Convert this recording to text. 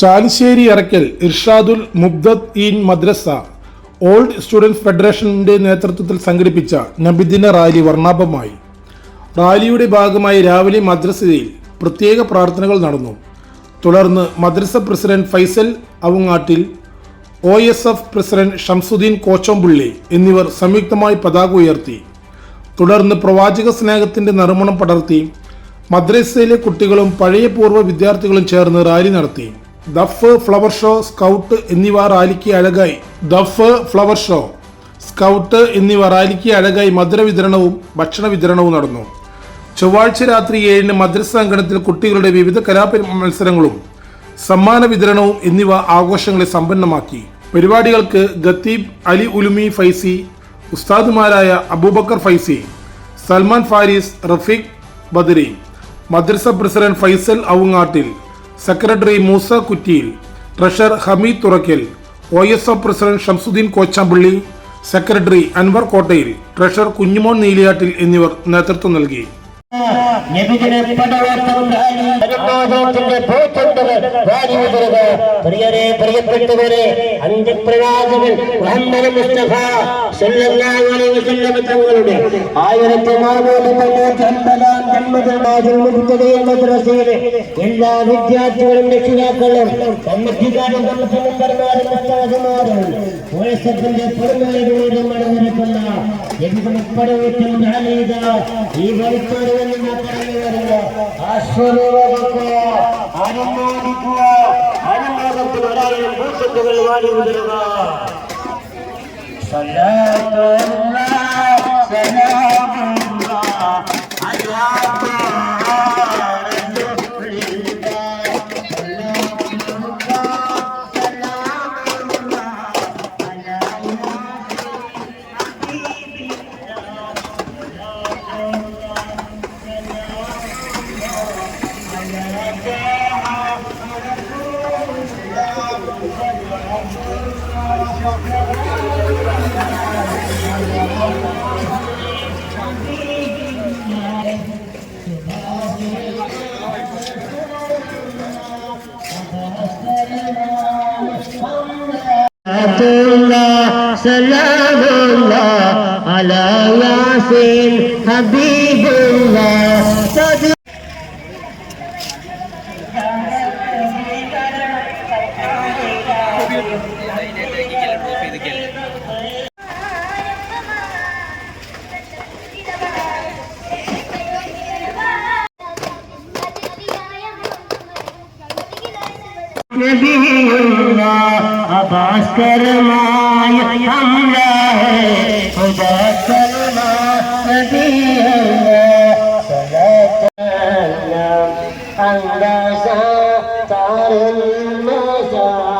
Chalissery Arakkal Irshadul മുബ്ദത് in madrasa. Old students ഫെഡറേഷന്റെ നേതൃത്വത്തിൽ സംഘടിപ്പിച്ച നബിദിന റാലി വർണാഭമായി. റാലിയുടെ ഭാഗമായി രാവിലെ മദ്രസയിൽ പ്രത്യേക പ്രാർത്ഥനകൾ നടന്നു. തുടർന്ന് മദ്രസ president Faisal Avangattil O S F president Shamsuddin Kochompully എന്നിവർ സംയുക്തമായി പതാക ഉയർത്തി. തുടർന്ന് പ്രവാചക സ്നേഹത്തിന്റെ നറുമണം പടർത്തി മദ്രസയിലെ കുട്ടികളും പഴയ പൂർവ വിദ്യാർത്ഥികളും ചേർന്ന് റാലി നടത്തി. ദഫ് ഫ്ലവർ ഷോ സ്കൗട്ട് എന്നിവ റാലിക്ക് അഴകായി. ദഫ് ഫ്ലവർ ഷോ സ്കൗട്ട് എന്നിവ റാലിക്ക് അഴകായി മധുര വിതരണവും ഭക്ഷണ വിതരണവും നടന്നു. ചൊവ്വാഴ്ച രാത്രി ഏഴിന് മദ്രസ അങ്കണത്തിൽ കുട്ടികളുടെ വിവിധ കലാപ മത്സരങ്ങളും സമ്മാന വിതരണവും എന്നിവ ആഘോഷങ്ങളെ സമ്പന്നമാക്കി. പരിപാടികൾക്ക് ഗത്തീബ് അലി ഉലുമി ഫൈസി ഉസ്താദുമാരായ അബൂബക്കർ ഫൈസി സൽമാൻ ഫാരിസ് റഫീഖ് ബദരി മദ്രസ president Faisal Avangattil secretary Moosa Kuttiyil treasurer Hameed Thurakkal O S F president Shamsuddin Kochampally secretary Anwar Kottayil treasurer Kunjumon നീലിയാട്ടിൽ എന്നിവർ നേതൃത്വം നൽകി. പ്രിയപ്പെട്ടവരെ മുസ്തഫ സല്ലല്ലാഹു അലൈഹി തങ്ങളുടെ എല്ലാ വിദ്യാർത്ഥികളും രക്ഷിതാക്കളും കമ്മിറ്റിക്കാരും പടവത്തിൽ ഈ വരുന്ന ആശ്വരൂപക്കുക അനുമോദിക്കുക അനുമോദത്തിൽ ഒരാളും ഭൂഷത്തുകൾ വാടി വിടുക سلام الله على ياسين حبيب الله भास्कर माय हमला है भास्कर अंदाजा तारन मजा